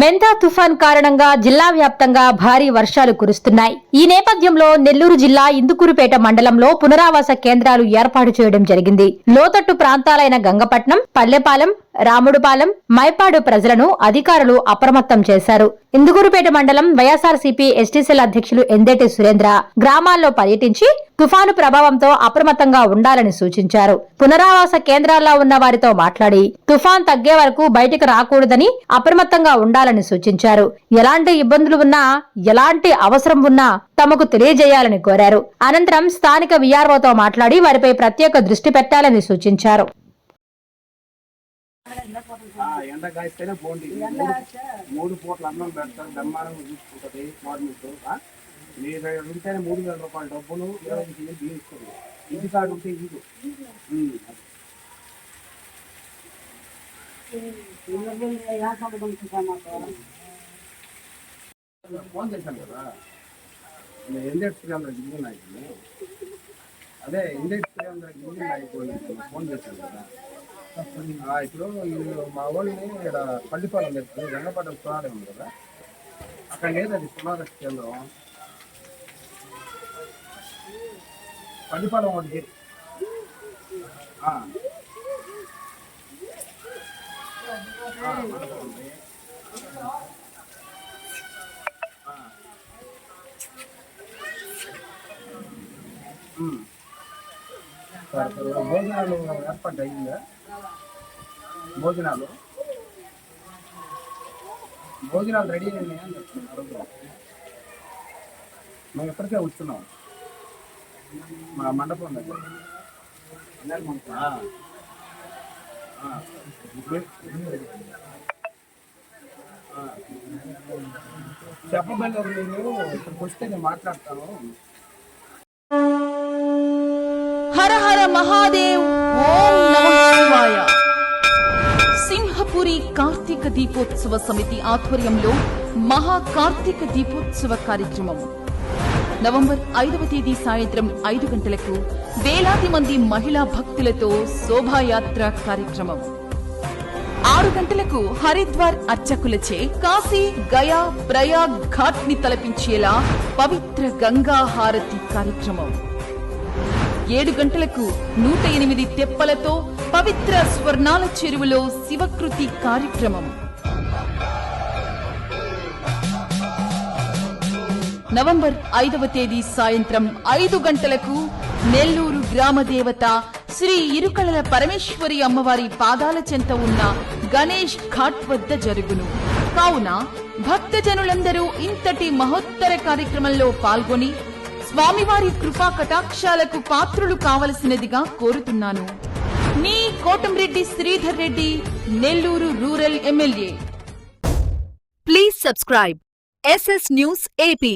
మెంతా తుఫాన్ కారణంగా జిల్లా వ్యాప్తంగా భారీ వర్షాలు కురుస్తున్నాయి. ఈ నేపథ్యంలో నెల్లూరు జిల్లా ఇందుకూరుపేట మండలంలో పునరావాస కేంద్రాలు ఏర్పాటు చేయడం జరిగింది. లోతట్టు ప్రాంతాలైన గంగపట్నం పల్లెపాలెం రాముడుపాలెం మైపాడు ప్రజలను అధికారులు అప్రమత్తం చేశారు. ఇందుకూరుపేట మండలం వైఎస్ఆర్సీపీ ఎస్టీసీల అధ్యక్షులు ఎందేటి సురేంద్ర గ్రామాల్లో పర్యటించి తుఫాను ప్రభావంతో అప్రమత్తంగా ఉండాలని సూచించారు. పునరావాస కేంద్రాల్లో ఉన్న వారితో మాట్లాడి తుఫాన్ తగ్గే వరకు బయటకు రాకూడదని అప్రమత్తంగా ఉండాలని సూచించారు. ఎలాంటి ఇబ్బందులు ఉన్నా ఎలాంటి అవసరం ఉన్నా తమకు తెలియజేయాలని కోరారు. అనంతరం స్థానిక విఆర్ఓతో మాట్లాడి వారిపై ప్రత్యేక దృష్టి పెట్టాలని సూచించారు. ఎండ కాయిస్తేనే పోండి మూడు- పూట్ల అన్నం పెడతారు బ్రహ్మాండంగా చూసుకుంటుంది గవర్నమెంట్ మీరు ఉంటేనే మూడు వేల రూపాయల డబ్బులు ఇరవై ఐదు ఇస్తుంది. ఇంటి ఉంటే. ఫోన్ చేశాను కదా. నేను దిగు నాయకుని అదే ఇండెక్స్ కేంద్రం దిగు నాయకుని ఫోన్ చేశాను కదా. ఇప్పుడు మా వాళ్ళని ఇక్కడ పల్లిపాలెం తెచ్చుకుని రంగపట్నం పునాది ఉంది కదా? అక్కడ లేదు అది కేంద్రం? పల్లిపాలెం ఒకటి. ఆ. భోజనాలు ఏర్పాటు అయిందా భోజనాలు? భోజనాలు రెడీ అయినాయా అని చెప్తున్నా మేము ఎప్పటికే వస్తున్నాం మా మండపం దగ్గర. ఆ. నేను ఇక్కడికి వస్తే నేను మాట్లాడతాను. హర హర మహాదేవ్ ఓం శివాయ. సింహపురి కార్తీక దీపోత్సవ సమితి ఆధ్వర్యంలో మహా కార్తీక దీపోత్సవ కార్యక్రమం. నవంబర్ ఐదవ తేదీ సాయంత్రం ఐదు గంటలకు వేలాది మంది మహిళా భక్తులతో శోభాయాత్ర కార్యక్రమం. ఆరు గంటలకు హరిద్వార్ అర్చకులచే కాశీ గయా ప్రయాగ్ ఘాట్ని తలపించేలా పవిత్ర గంగా హారతి కార్యక్రమం. ఏడు గంటలకు నూట ఎనిమిది తెప్పలతో పవిత్ర స్వర్ణాల చెరువులో శివకృతి కార్యక్రమం. నవంబర్ ఐదవ తేదీ సాయంత్రం ఐదు గంటలకు నెల్లూరు గ్రామదేవత శ్రీ ఇరుకళల పరమేశ్వరి అమ్మవారి పాదాల చెంత ఉన్న గణేష్ ఘాట్ వద్ద జరుగును. కావున భక్తజనులందరూ ఇంతటి మహోత్తర కార్యక్రమంలో పాల్గొని స్వామివారి కృపా కటాక్షాలకు పాత్రులు కావలసినదిగా కోరుతున్నాను. మీ Kotamreddy Sridhar Reddy Nellore rural MLA. Please subscribe SS news AP